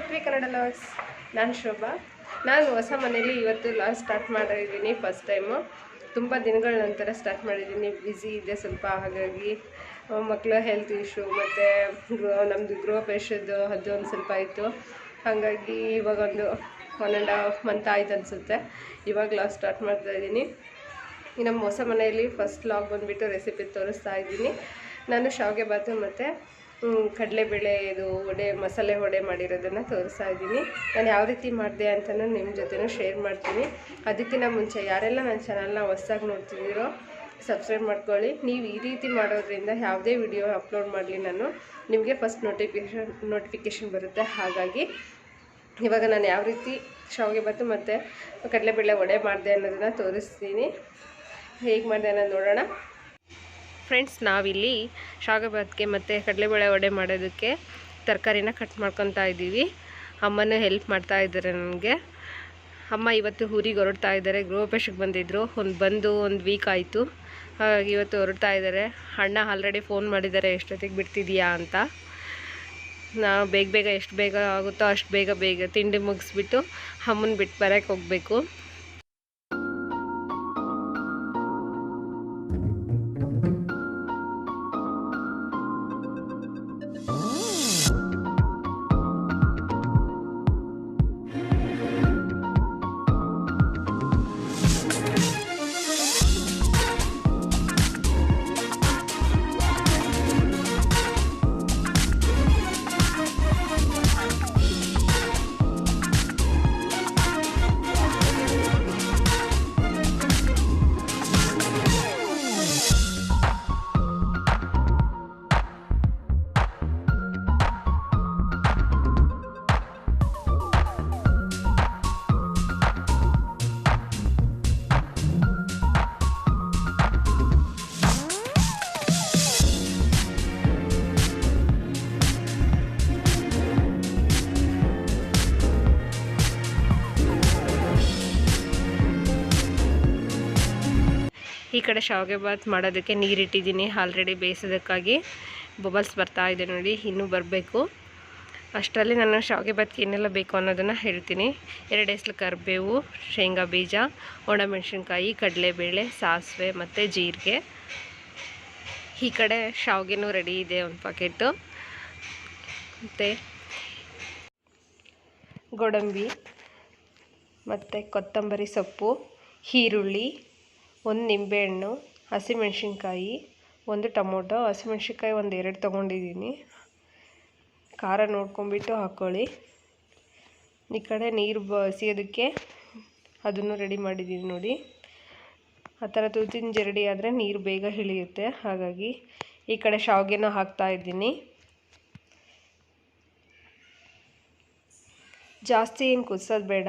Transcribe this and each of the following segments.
ಪೃಥ್ವಿ Kannada lovers ನಾನು ಶೋಭಾ. ನಾನು ಹೊಸ ಮನೇಲಿ ಇವತ್ತು ಲಾಗ್ ಸ್ಟಾರ್ಟ್ ಮಾಡಿದ್ದೀನಿ ಫಸ್ಟ್ ಟೈಮು ತುಂಬ ದಿನಗಳ ನಂತರ ಸ್ಟಾರ್ಟ್ ಮಾಡಿದ್ದೀನಿ. ಬ್ಯುಸಿ ಇದೆ ಸ್ವಲ್ಪ, ಹಾಗಾಗಿ ಮಕ್ಕಳ ಹೆಲ್ತ್ ಇಶ್ಯೂ ಮತ್ತು ನಮ್ಮದು ಗೃಹ ಪ್ರವೇಶದ್ದು ಅದು ಒಂದು ಸ್ವಲ್ಪ ಇತ್ತು ಹಾಗಾಗಿ ಇವಾಗ ಒಂದು ಒನ್ ಆ್ಯಂಡ್ ಹಾಫ್ ಮಂತ್ ಆಯ್ತು ಅನಿಸುತ್ತೆ. ಇವಾಗ ಲಾಗ್ ಸ್ಟಾರ್ಟ್ ಮಾಡ್ತಾ ಇದ್ದೀನಿ. ನಮ್ಮ ಹೊಸ ಮನೆಯಲ್ಲಿ ಫಸ್ಟ್ ಲಾಗ್ ಬಂದುಬಿಟ್ಟು ರೆಸಿಪಿ ತೋರಿಸ್ತಾ ಇದ್ದೀನಿ. ನಾನು ಶಾವಿಗೆ ಬಾತು ಮತ್ತು ಕಡಲೆಬೇಳೆ ಇದು ವಡೆ, ಮಸಾಲೆ ವಡೆ ಮಾಡಿರೋದನ್ನು ತೋರಿಸ್ತಾ ಇದ್ದೀನಿ. ನಾನು ಯಾವ ರೀತಿ ಮಾಡಿದೆ ಅಂತಲೂ ನಿಮ್ಮ ಜೊತೆನೂ ಶೇರ್ ಮಾಡ್ತೀನಿ. ಅದಕ್ಕಿಂತ ಮುಂಚೆ ಯಾರೆಲ್ಲ ನನ್ನ ಚಾನಲ್ನ ಹೊಸ್ದಾಗಿ ನೋಡ್ತಿದ್ದೀರೋ ಸಬ್ಸ್ಕ್ರೈಬ್ ಮಾಡ್ಕೊಳ್ಳಿ. ನೀವು ಈ ರೀತಿ ಮಾಡೋದ್ರಿಂದ ಯಾವುದೇ ವಿಡಿಯೋ ಅಪ್ಲೋಡ್ ಮಾಡಲಿ ನಾನು, ನಿಮಗೆ ಫಸ್ಟ್ ನೋಟಿಫಿಕೇಷನ್ ನೋಟಿಫಿಕೇಷನ್ ಬರುತ್ತೆ. ಹಾಗಾಗಿ, ಇವಾಗ ನಾನು ಯಾವ ರೀತಿ ಶಾವಿಗೆ ಬಂತು ಮತ್ತು ಕಡಲೆಬೇಳೆ ವಡೆ ಮಾಡಿದೆ ಅನ್ನೋದನ್ನು ತೋರಿಸ್ತೀನಿ. ಹೇಗೆ ಮಾಡಿದೆ ಅನ್ನೋದು ನೋಡೋಣ. ಫ್ರೆಂಡ್ಸ್, ನಾವಿಲ್ಲಿ ಶಾಗಬಾತ್ಗೆ ಮತ್ತು ಕಡಲೆಬೇಳೆ ವಡೆ ಮಾಡೋದಕ್ಕೆ ತರಕಾರಿನ ಕಟ್ ಮಾಡ್ಕೊತಾ ಇದ್ದೀವಿ. ಅಮ್ಮನೂ ಹೆಲ್ಪ್ ಮಾಡ್ತಾ ಇದ್ದಾರೆ ನನಗೆ. ಅಮ್ಮ ಇವತ್ತು ಊರಿಗೆ ಹೊರಡ್ತಾ ಇದ್ದಾರೆ ಗೃಹಪೇಶಕ್ಕೆ ಬಂದಿದ್ದರು ಒಂದು ಬಂದು ಒಂದು ವೀಕ್ ಆಯಿತು. ಹಾಗಾಗಿ ಇವತ್ತು ಹೊರಡ್ತಾ ಇದ್ದಾರೆ. ಅಣ್ಣ ಆಲ್ರೆಡಿ ಫೋನ್ ಮಾಡಿದ್ದಾರೆ, ಎಷ್ಟೊತ್ತಿಗೆ ಬಿಡ್ತಿದ್ದೀಯಾ ಅಂತ. ನಾವು ಬೇಗ ಬೇಗ, ಎಷ್ಟು ಬೇಗ ಆಗುತ್ತೋ ಅಷ್ಟು ಬೇಗ ಬೇಗ ತಿಂಡಿ ಮುಗಿಸ್ಬಿಟ್ಟು ಅಮ್ಮನ ಬಿಟ್ಟು ಬರೋಕ್ಕೆ ಹೋಗಬೇಕು. ಕಡೆ ಶಾವಿಗೆ ಬಾತ್ ಮಾಡೋದಕ್ಕೆ ನೀರಿಟ್ಟಿದ್ದೀನಿ. ಆಲ್ರೆಡಿ ಬೇಯಿಸೋದಕ್ಕಾಗಿ ಬಬಲ್ಸ್ ಬರ್ತಾ ಇದೆ ನೋಡಿ, ಇನ್ನೂ ಬರಬೇಕು. ಅಷ್ಟರಲ್ಲಿ ನಾನು ಶಾವಿಗೆ ಬಾತ್ಗೆ ಏನೆಲ್ಲ ಬೇಕು ಅನ್ನೋದನ್ನು ಹೇಳ್ತೀನಿ. ಎರಡು ಹೆಸ್ಲು ಕರಿಬೇವು, ಶೇಂಗಾ ಬೀಜ, ಒಣಮೆಣಸಿನ್ಕಾಯಿ, ಕಡಲೆಬೇಳೆ, ಸಾಸಿವೆ ಮತ್ತು ಜೀರಿಗೆ. ಈ ಕಡೆ ಶಾವಿಗೆನೂ ರೆಡಿ ಇದೆ ಒಂದು ಪಾಕೆಟು ಮತ್ತು ಗೋಡಂಬಿ ಮತ್ತು ಕೊತ್ತಂಬರಿ ಸೊಪ್ಪು, ಈರುಳ್ಳಿ ಒಂದು ನಿಂಬೆಹಣ್ಣು, ಹಸಿಮೆಣ್ಸಿನ್ಕಾಯಿ, ಒಂದು ಟೊಮೊಟೊ, ಹಸಿಮೆಣ್ಸಿನ್ಕಾಯಿ ಒಂದು ಎರಡು ತೊಗೊಂಡಿದ್ದೀನಿ ಖಾರ ನೋಡ್ಕೊಂಬಿಟ್ಟು ಹಾಕ್ಕೊಳ್ಳಿ ಈ ಕಡೆ ನೀರು ಬಸಿಯೋದಕ್ಕೆ ಅದನ್ನು ರೆಡಿ ಮಾಡಿದ್ದೀನಿ ನೋಡಿ. ಆ ಥರ ತುತ್ತಿನ ಜರಡಿ ಆದರೆ ನೀರು ಬೇಗ ಹಿಳಿಯುತ್ತೆ ಹಾಗಾಗಿ ಈ ಕಡೆ ಶಾವಿಗೆನ ಹಾಕ್ತಾ ಇದ್ದೀನಿ. ಜಾಸ್ತಿ ಏನು ಕುದಿಸೋದು ಬೇಡ.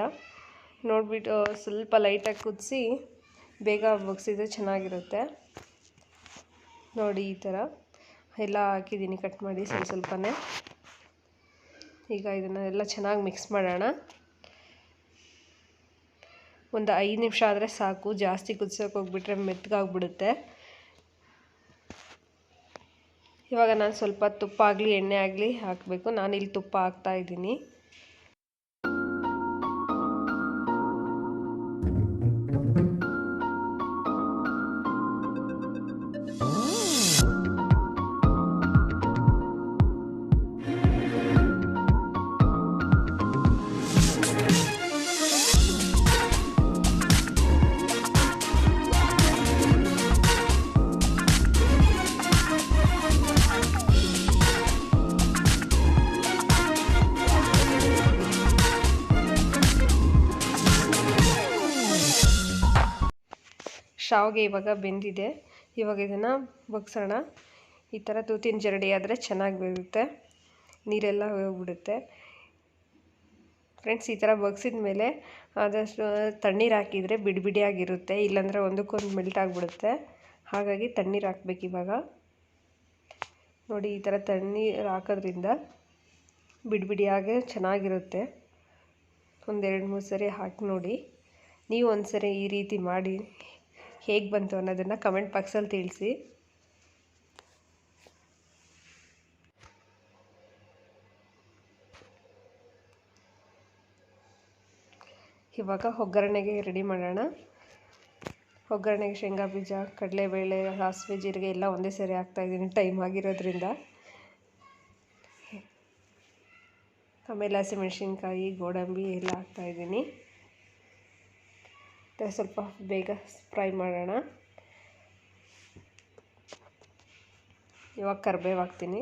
ನೋಡಿಬಿಟ್ಟು, ಸ್ವಲ್ಪ ಲೈಟಾಗಿ ಕುದಿಸಿ ಬೇಗ ಬಗ್ಸಿದ್ರೆ ಚೆನ್ನಾಗಿರುತ್ತೆ. ನೋಡಿ ಈ ಥರ. ಎಲ್ಲ ಹಾಕಿದ್ದೀನಿ ಕಟ್ ಮಾಡಿ ಸ್ವಲ್ಪ ಸ್ವಲ್ಪನೇ. ಈಗ ಇದನ್ನು ಎಲ್ಲ ಚೆನ್ನಾಗಿ ಮಿಕ್ಸ್ ಮಾಡೋಣ. ಒಂದು ಐದು ನಿಮಿಷ ಆದರೆ ಸಾಕು. ಜಾಸ್ತಿ ಕುದಿಸೋಕೆ ಹೋಗ್ಬಿಟ್ರೆ ಮೆತ್ತಗಾಗ್ಬಿಡುತ್ತೆ. ಇವಾಗ ನಾನು ಸ್ವಲ್ಪ ತುಪ್ಪ ಆಗಲಿ, ಎಣ್ಣೆ ಆಗಲಿ ಹಾಕಬೇಕು. ನಾನಿಲ್ಲಿ ತುಪ್ಪ ಹಾಕ್ತಾ ಇದ್ದೀನಿ. ಶಾವಿಗೆ ಇವಾಗ ಬೆಂದಿದೆ. ಇವಾಗ ಇದನ್ನು ಬಗ್ಸೋಣ ಈ ಥರ ತೂತಿನ ಜರಡಿ ಆದರೆ ಚೆನ್ನಾಗಿ ಬರುತ್ತೆ ನೀರೆಲ್ಲ ಹೋಗ್ಬಿಡುತ್ತೆ. ಫ್ರೆಂಡ್ಸ್, ಈ ಥರ ಬಗ್ಸಿದ ಮೇಲೆ ಆದಷ್ಟು ತಣ್ಣೀರು ಹಾಕಿದರೆ ಬಿಡಿ ಬಿಡಿಯಾಗಿರುತ್ತೆ. ಇಲ್ಲಾಂದರೆ ಒಂದಕ್ಕೊಂದು ಮೆಲ್ಟ್ ಆಗಿಬಿಡುತ್ತೆ. ಹಾಗಾಗಿ ತಣ್ಣೀರು ಹಾಕ್ಬೇಕು ಇವಾಗ. ನೋಡಿ, ಈ ಥರ ತಣ್ಣೀರು ಹಾಕೋದ್ರಿಂದ ಬಿಡಿ ಬಿಡಿಯಾಗೆ ಚೆನ್ನಾಗಿರುತ್ತೆ. ಒಂದೆರಡು ಮೂರು ಸರಿ ಹಾಕಿ ನೋಡಿ. ನೀವು ಒಂದು ಸರಿ ಈ ರೀತಿ ಮಾಡಿ ಹೇಗೆ ಬಂತು ಅನ್ನೋದನ್ನು ಕಮೆಂಟ್ ಬಾಕ್ಸಲ್ಲಿ ತಿಳಿಸಿ. ಇವಾಗ ಒಗ್ಗರಣೆಗೆ ರೆಡಿ ಮಾಡೋಣ. ಒಗ್ಗರಣೆಗೆ ಶೇಂಗಾ ಬೀಜ, ಕಡಲೆಬೇಳೆ, ಸಾಸಿವೆ, ಜೀರಿಗೆ ಎಲ್ಲ ಒಂದೇ ಸೇರಿ ಹಾಕ್ತಾಯಿದ್ದೀನಿ ಟೈಮ್ ಆಗಿರೋದ್ರಿಂದ. ಆಮೇಲೆ ಹಸಿಮೆಣ್ಸಿನ್ಕಾಯಿ, ಗೋಡಂಬಿ ಎಲ್ಲ ಹಾಕ್ತಾಯಿದ್ದೀನಿ ಸ್ವಲ್ಪ ಬೇಗ ಫ್ರೈ ಮಾಡೋಣ. ಇವಾಗ ಕರಿಬೇವು ಹಾಕ್ತೀನಿ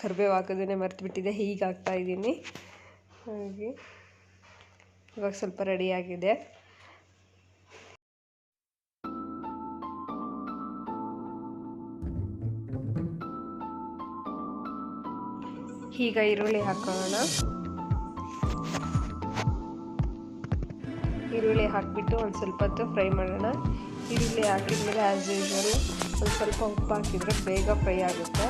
ಕರಿಬೇವು ಹಾಕೋದೇ ಮರ್ತುಬಿಟ್ಟಿದೆ, ಹೀಗೆ ಹಾಕ್ತಾಯಿದ್ದೀನಿ ಹಾಗೆ. ಇವಾಗ ಸ್ವಲ್ಪ ರೆಡಿಯಾಗಿದೆ ಈಗ ಈರುಳ್ಳಿ ಹಾಕೋಣ. ಈರುಳ್ಳಿ ಹಾಕಿಬಿಟ್ಟು ಒಂದು ಸ್ವಲ್ಪ ಹೊತ್ತು ಫ್ರೈ ಮಾಡೋಣ. ಈರುಳ್ಳಿ ಹಾಕಿದ್ಮೇಲೆ ಆ್ಯಸ್ ಯೂಶ್ವಲ್ ಒಂದು ಸ್ವಲ್ಪ ಉಪ್ಪು ಹಾಕಿದರೆ ಬೇಗ ಫ್ರೈ ಆಗುತ್ತೆ.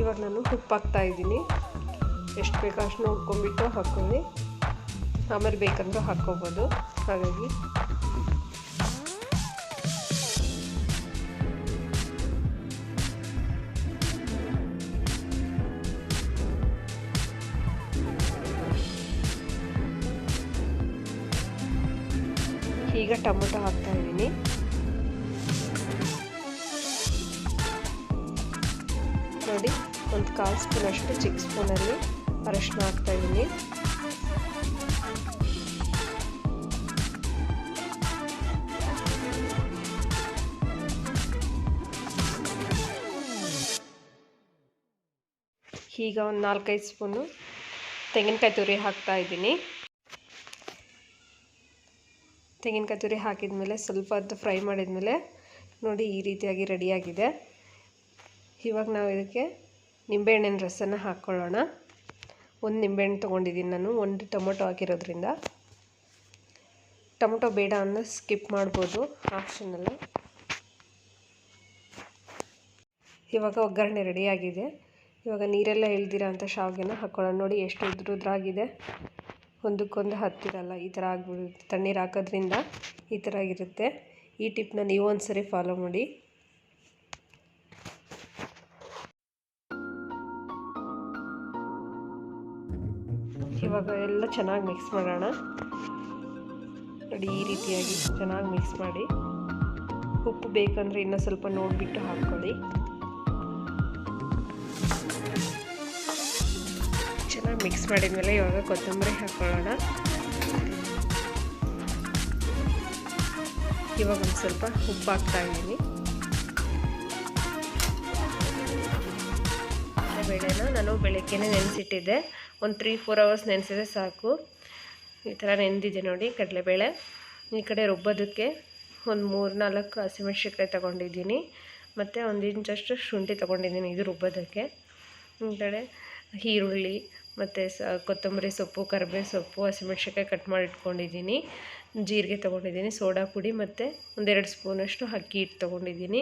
ಇವಾಗ ನಾನು ಉಪ್ಪು ಹಾಕ್ತಾ ಇದ್ದೀನಿ. ಎಷ್ಟು ಬೇಕೋ ಅಷ್ಟು ನೋಡ್ಕೊಂಬಿಟ್ಟು ಹಾಕ್ಕೊಳ್ಳಿ. ಆಮೇಲೆ ಬೇಕಂದ್ರೆ ಹಾಕ್ಕೋಬೋದು. ಹಾಗಾಗಿ. ಈಗ ಟೊಮೊಟೊ ಹಾಕ್ತಾ ಇದ್ದೀನಿ. ನೋಡಿ, ಒಂದು ಕಾಲು ಸ್ಪೂನಷ್ಟು ಚಿಕ್ಕ ಸ್ಪೂನಲ್ಲಿ ಅರಶಿನ ಹಾಕ್ತಾಯಿದ್ದೀನಿ ಈಗ ಒಂದು ನಾಲ್ಕೈದು ಸ್ಪೂನು ತೆಂಗಿನಕಾಯಿ ತುರಿ ಹಾಕ್ತಾ ಇದ್ದೀನಿ ತೆಂಗಿನಕಾಯಿ ತುರಿ ಹಾಕಿದ ಮೇಲೆ ಸ್ವಲ್ಪ ಹೊತ್ತು ಫ್ರೈ ಮಾಡಿದ್ಮೇಲೆ ನೋಡಿ ಈ ರೀತಿಯಾಗಿ ರೆಡಿಯಾಗಿದೆ. ಇವಾಗ ನಾವು ಇದಕ್ಕೆ ನಿಂಬೆಹಣ್ಣಿನ ರಸನ ಹಾಕ್ಕೊಳ್ಳೋಣ. ಒಂದು ನಿಂಬೆಹಣ್ಣು ತೊಗೊಂಡಿದ್ದೀನಿ ನಾನು. ಒಂದು ಟೊಮೊಟೊ ಹಾಕಿರೋದ್ರಿಂದ. ಟೊಮೊಟೊ ಬೇಡ ಅನ್ನೋ ಸ್ಕಿಪ್ ಮಾಡ್ಬೋದು ಆಪ್ಷನಲ್ಲಿ ಇವಾಗ ಒಗ್ಗರಣೆ ರೆಡಿಯಾಗಿದೆ ಇವಾಗ ನೀರೆಲ್ಲ ಇಳ್ದಿರೋ ಅಂಥ ಶಾವಿಗೆನ ಹಾಕ್ಕೊಳ್ಳೋಣ ನೋಡಿ ಎಷ್ಟು ಉದ್ರುದ್ರಾಗಿದೆ. ಒಂದಕ್ಕೊಂದು ಹತ್ತಿರಲ್ಲ, ಈ ಥರ ಆಗ್ಬಿಡುತ್ತೆ. ತಣ್ಣೀರು ಹಾಕೋದ್ರಿಂದ ಈ ಥರ ಆಗಿರುತ್ತೆ ಈ ಟಿಪ್ನ ನೀವು ಒಂದು ಸರಿ ಫಾಲೋ ಮಾಡಿ. ಇವಾಗ ಎಲ್ಲ ಚೆನ್ನಾಗಿ ಮಿಕ್ಸ್ ಮಾಡೋಣ. ನೋಡಿ ಈ ರೀತಿಯಾಗಿ ಚೆನ್ನಾಗಿ ಮಿಕ್ಸ್ ಮಾಡಿ. ಉಪ್ಪು ಬೇಕಂದರೆ ಇನ್ನೂ ಸ್ವಲ್ಪ ನೋಡಿಬಿಟ್ಟು ಹಾಕ್ಕೊಳ್ಳಿ ಚೆನ್ನಾಗಿ ಮಿಕ್ಸ್ ಮಾಡಿದ್ಮೇಲೆ ಇವಾಗ ಕೊತ್ತಂಬರಿ ಹಾಕ್ಕೊಳ್ಳೋಣ ಇವಾಗ ಒಂದು ಸ್ವಲ್ಪ ಉಪ್ಪು ಹಾಕ್ತಾ ಇದ್ದೀನಿ. ಬೇಳೆನ ನಾನು ಬೆಳಗ್ಗೆನೇ ನೆನೆಸಿಟ್ಟಿದ್ದೆ. ಒಂದು ತ್ರೀ ಫೋರ್ ಅವರ್ಸ್ ನೆನೆಸಿದ್ರೆ ಸಾಕು. ಈ ಥರ ನೆನೆದಿದೆ ನೋಡಿ ಕಡಲೆಬೇಳೆ. ಈ ಕಡೆ ರುಬ್ಬೋದಕ್ಕೆ ಒಂದು ಮೂರು, ನಾಲ್ಕು ಹಸಿಮೆಣ್ಸಿನ್ಕಾಯಿ ತೊಗೊಂಡಿದ್ದೀನಿ. ಮತ್ತು ಒಂದು ಇಂಚಷ್ಟು ಶುಂಠಿ ತೊಗೊಂಡಿದ್ದೀನಿ ಇದು ರುಬ್ಬೋದಕ್ಕೆ. ಈ ಕಡೆ ಈರುಳ್ಳಿ, ಮತ್ತು ಸ ಕೊತ್ತಂಬರಿ ಸೊಪ್ಪು ಕರಿಬೇವು ಸೊಪ್ಪು ಹಸಿಮೆಣ್ಸಿನ್ಕಾಯಿ ಕಟ್ ಮಾಡಿ ಇಟ್ಕೊಂಡಿದ್ದೀನಿ. ಜೀರಿಗೆ ತೊಗೊಂಡಿದ್ದೀನಿ, ಸೋಡಾ ಪುಡಿ ಮತ್ತು ಒಂದೆರಡು ಸ್ಪೂನಷ್ಟು ಅಕ್ಕಿ ಹಿಟ್ಟು ತೊಗೊಂಡಿದ್ದೀನಿ.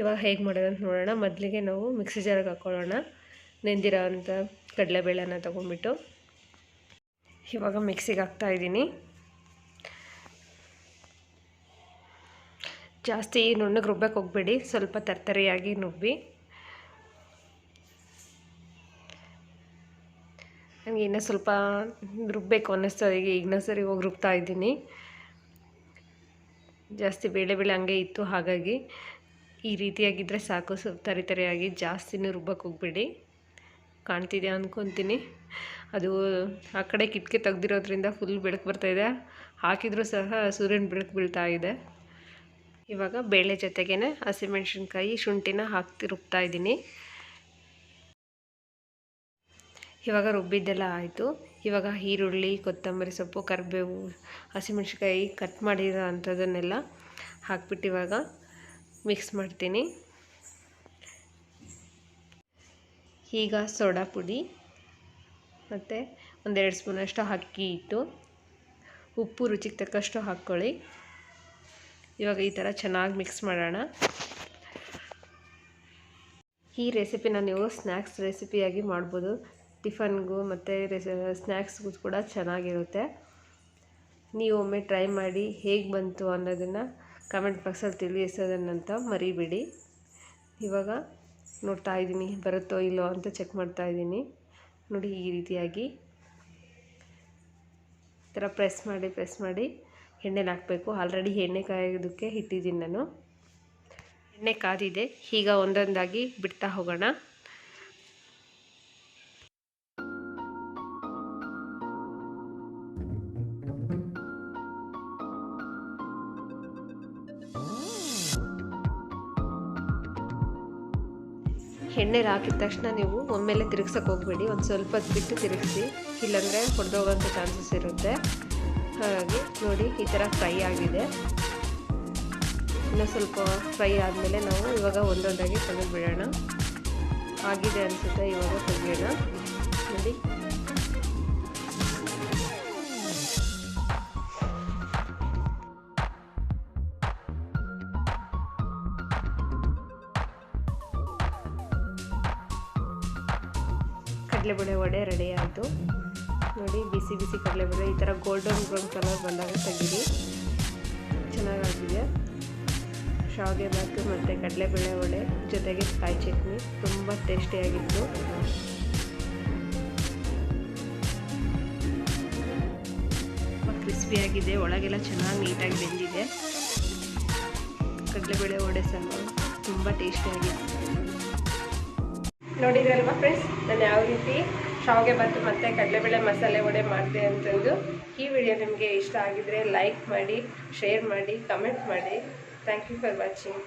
ಇವಾಗ ಹೇಗೆ ಮಾಡೋದಂತ ನೋಡೋಣ. ಮೊದಲಿಗೆ ನಾವು ಮಿಕ್ಸಿ ಜಾರಿಗೆ ಹಾಕ್ಕೊಳ್ಳೋಣ ನೆಂದಿರೋ ಅಂಥ ಕಡಲೆಬೇಳೆನ ತೊಗೊಂಡ್ಬಿಟ್ಟು ಇವಾಗ ಮಿಕ್ಸಿಗೆ ಹಾಕ್ತಾಯಿದ್ದೀನಿ ಜಾಸ್ತಿ ನುಣ್ಣಗೆ ರುಬ್ಬಕ್ಕೆ ಹೋಗ್ಬೇಡಿ, ಸ್ವಲ್ಪ ತರ್ತರಿಯಾಗಿ ನುಬ್ಬಿ. ನನಗೆ ಇನ್ನೂ ಸ್ವಲ್ಪ ರುಬ್ಬಬೇಕು ಅನ್ನಿಸ್ತದೆ ಈಗ ಇನ್ನೂ ಸರಿ ಹೋಗಿ ರುಬ್ತಾ ಇದ್ದೀನಿ. ಜಾಸ್ತಿ ಬೇಳೆ ಬೇಳೆ ಹಂಗೆ ಇತ್ತು, ಹಾಗಾಗಿ ಈ ರೀತಿಯಾಗಿದ್ದರೆ ಸಾಕು, ಸ್ವಲ್ಪ ತರಿತರಿಯಾಗಿ ಜಾಸ್ತಿನೂ ರುಬ್ಬಕ್ಕೆ ಹೋಗ್ಬೇಡಿ. ಕಾಣ್ತಿದೆ ಅಂದ್ಕೊತೀನಿ ಅದು ಆ ಕಡೆ ಕಿಟಕಿ ತೆಗ್ದಿರೋದ್ರಿಂದ ಫುಲ್ ಬೆಳಕು ಬರ್ತಾಯಿದೆ ಹಾಕಿದರೂ ಸಹ ಸೂರ್ಯನ ಬೆಳಕು ಬೀಳ್ತಾ ಇದೆ. ಇವಾಗ ಬೇಳೆ ಜೊತೆಗೇ ಹಸಿಮೆಣ್ಸಿನ್ಕಾಯಿ ಶುಂಠಿನ ಹಾಕ್ತಿ ರುಬ್ತಾ ಇದ್ದೀನಿ. ಇವಾಗ ರುಬ್ಬಿದ್ದೆಲ್ಲ ಆಯಿತು. ಇವಾಗ ಈರುಳ್ಳಿ, ಕೊತ್ತಂಬರಿ ಸೊಪ್ಪು, ಕರಿಬೇವು ಹಸಿಮೆಣ್ಸಿನ್ಕಾಯಿ ಕಟ್ ಮಾಡಿರೋ ಅಂಥದ್ದನ್ನೆಲ್ಲ ಹಾಕ್ಬಿಟ್ಟು ಇವಾಗ ಮಿಕ್ಸ್ ಮಾಡ್ತೀನಿ. ಈಗ ಸೋಡಾ ಪುಡಿ ಮತ್ತು ಒಂದೆರಡು ಸ್ಪೂನಷ್ಟು ಅಕ್ಕಿ ಹಿಟ್ಟು. ಉಪ್ಪು ರುಚಿಗೆ ತಕ್ಕಷ್ಟು ಹಾಕ್ಕೊಳ್ಳಿ. ಇವಾಗ ಈ ಥರ ಚೆನ್ನಾಗಿ ಮಿಕ್ಸ್ ಮಾಡೋಣ. ಈ ರೆಸಿಪಿನ ನೀವು ಸ್ನ್ಯಾಕ್ಸ್ ರೆಸಿಪಿಯಾಗಿ ಮಾಡ್ಬೋದು. ಟಿಫನ್ಗೂ ಮತ್ತು ರೆಸಿ, ಸ್ನ್ಯಾಕ್ಸ್ಗೂ ಕೂಡ ಚೆನ್ನಾಗಿರುತ್ತೆ. ನೀವು ಒಮ್ಮೆ ಟ್ರೈ ಮಾಡಿ ಹೇಗೆ ಬಂತು ಅನ್ನೋದನ್ನು ಕಮೆಂಟ್ ಬಾಕ್ಸಲ್ಲಿ ತಿಳಿಸೋದನ್ನಂತ ಮರಿಬೇಡಿ. ಇವಾಗ ನೋಡ್ತಾ ಇದ್ದೀನಿ, ಬರುತ್ತೋ ಇಲ್ಲೋ ಅಂತ ಚೆಕ್ ಮಾಡ್ತಾ ಇದ್ದೀನಿ. ನೋಡಿ ಈ ರೀತಿಯಾಗಿ. ಈ ಥರ ಪ್ರೆಸ್ ಮಾಡಿ ಪ್ರೆಸ್ ಮಾಡಿ ಎಣ್ಣೆಲಿ ಹಾಕಬೇಕು. ಆಲ್ರೆಡಿ ಎಣ್ಣೆ ಕಾಯೋದಕ್ಕೆ ಇಟ್ಟಿದ್ದೀನಿ ನಾನು. ಎಣ್ಣೆ ಕಾದಿದೆ. ಈಗ ಒಂದೊಂದಾಗಿ ಬಿಡ್ತಾ ಹೋಗೋಣ. ಎಣ್ಣೆಲಿ ಹಾಕಿದ ತಕ್ಷಣ ನೀವು ಒಮ್ಮೆಲೆ ತಿರುಗ್ಸಕ್ಕೆ ಹೋಗ್ಬೇಡಿ. ಒಂದು ಸ್ವಲ್ಪ ಬಿಟ್ಟು ತಿರುಗಿಸಿ, ಇಲ್ಲಾಂದರೆ ಹೊಡೆದೋಗೋಂಥ ಚಾನ್ಸಸ್ ಇರುತ್ತೆ. ಹಾಗಾಗಿ ನೋಡಿ, ಈ ಥರ ಫ್ರೈ ಆಗಿದೆ. ಇನ್ನೂ ಸ್ವಲ್ಪ ಫ್ರೈ ಆದಮೇಲೆ ನಾವು ಇವಾಗ ಒಂದೊಂದಾಗಿ ತೆಗೆದುಬಿಡೋಣ. ಆಗಿದೆ ಅನಿಸುತ್ತೆ, ಇವಾಗ ತೆಗೆಯೋಣ. ನೋಡಿ. ಕಡಲೆಬೇಳೆ ವಡೆ ರೆಡಿ ಆಯಿತು. ನೋಡಿ, ಬಿಸಿ ಬಿಸಿ ಕಡಲೆಬೇಳೆ, ಈ ಥರ ಗೋಲ್ಡನ್ ಬ್ರೌನ್ ಕಲರ್ ಬಂದಾಗ ತೆಗೀರಿ. ಚೆನ್ನಾಗಾಗಿದೆ. ಶಾವಿಗೆ ಬಾತು ಮತ್ತು ಕಡಲೆಬೇಳೆ ವಡೆ ಜೊತೆಗೆ ಕಾಯಿ ಚಟ್ನಿ ತುಂಬ ಟೇಸ್ಟಿಯಾಗಿತ್ತು ಕ್ರಿಸ್ಪಿಯಾಗಿದೆ ಒಳಗೆಲ್ಲ ಚೆನ್ನಾಗಿ ನೀಟಾಗಿ ಬೆಂದಿದೆ. ಕಡಲೆಬೇಳೆ ವಡೆ ಸಾಂಬಾರು ತುಂಬ ಟೇಸ್ಟಿಯಾಗಿದೆ ನೋಡಿದ್ರಲ್ವಾ ಫ್ರೆಂಡ್ಸ್ ನಾನು ಯಾವ ರೀತಿ ಶಾವಿಗೆ ಬಂತು ಮತ್ತು ಕಡಲೆಬೇಳೆ ಮಸಾಲೆ ವಡೆ ಮಾಡಿದೆ ಅಂತಂದು ಈ ವಿಡಿಯೋ ನಿಮಗೆ ಇಷ್ಟ ಆಗಿದ್ರೆ ಲೈಕ್ ಮಾಡಿ ಶೇರ್ ಮಾಡಿ ಕಮೆಂಟ್ ಮಾಡಿ. Thank you for watching